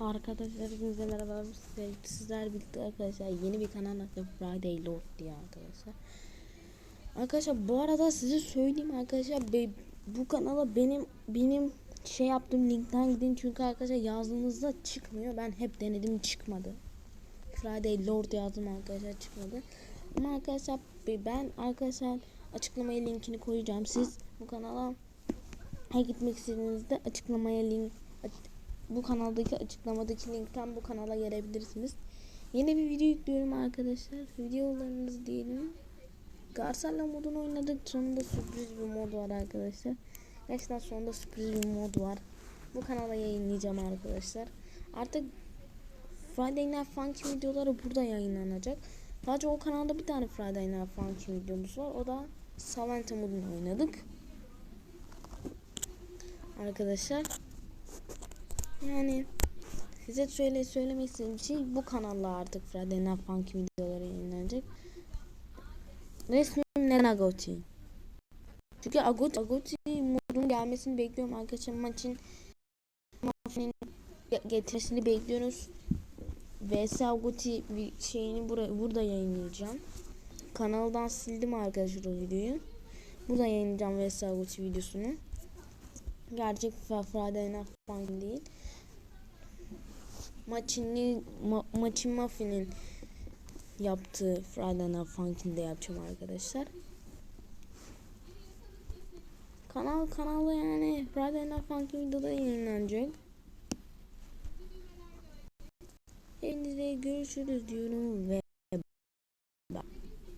Arkadaşlar hepinize merhaba. Size- Sizler birlikte arkadaşlar yeni bir kanal açtım. Friday Lord diye arkadaşlar. Arkadaşlar bu arada size söyleyeyim arkadaşlar bu kanala benim benim şey yaptığım linkten gidin çünkü arkadaşlar yazdığınızda çıkmıyor. Ben hep denedim çıkmadı. Friday Lord yazdım arkadaşlar çıkmadı. Ama arkadaşlar be- ben arkadaşlar açıklamaya linkini koyacağım. Siz bu kanala gitmek istediğinizde açıklamaya link bu kanaldaki açıklamadaki linkten bu kanala gelebilirsiniz. Yeni bir video yüklüyorum arkadaşlar. Videolarınızı diyelim. Garsalla modunu oynadık. Sonunda sürpriz bir mod var arkadaşlar. Gerçekten sonunda sürpriz bir mod var. Bu kanala yayınlayacağım arkadaşlar. Artık Friday Night Funkin videoları burada yayınlanacak. Sadece o kanalda bir tane Friday Night Funkin videomuz var. O da Savanta modunu oynadık. Arkadaşlar yani size söyle söylemek istediğim şey bu kanalda artık Friday Night Funky videoları yayınlanacak. Resmim neden Agoti? Çünkü Agoti, Agoti modunun gelmesini bekliyorum arkadaşlar maçın maçın getirisini bekliyoruz. VS Agoti şeyini buraya burada yayınlayacağım. Kanaldan sildim arkadaşlar o videoyu. Burada yayınlayacağım VS Agoti videosunu. Gerçek Friday Night Funky değil maçını ma, maçın Muffin'in yaptığı Friday Night Funkin'de yapacağım arkadaşlar. Kanal kanalda yani Friday Night Funkin videoda yayınlanacak. Hepinize görüşürüz diyorum ve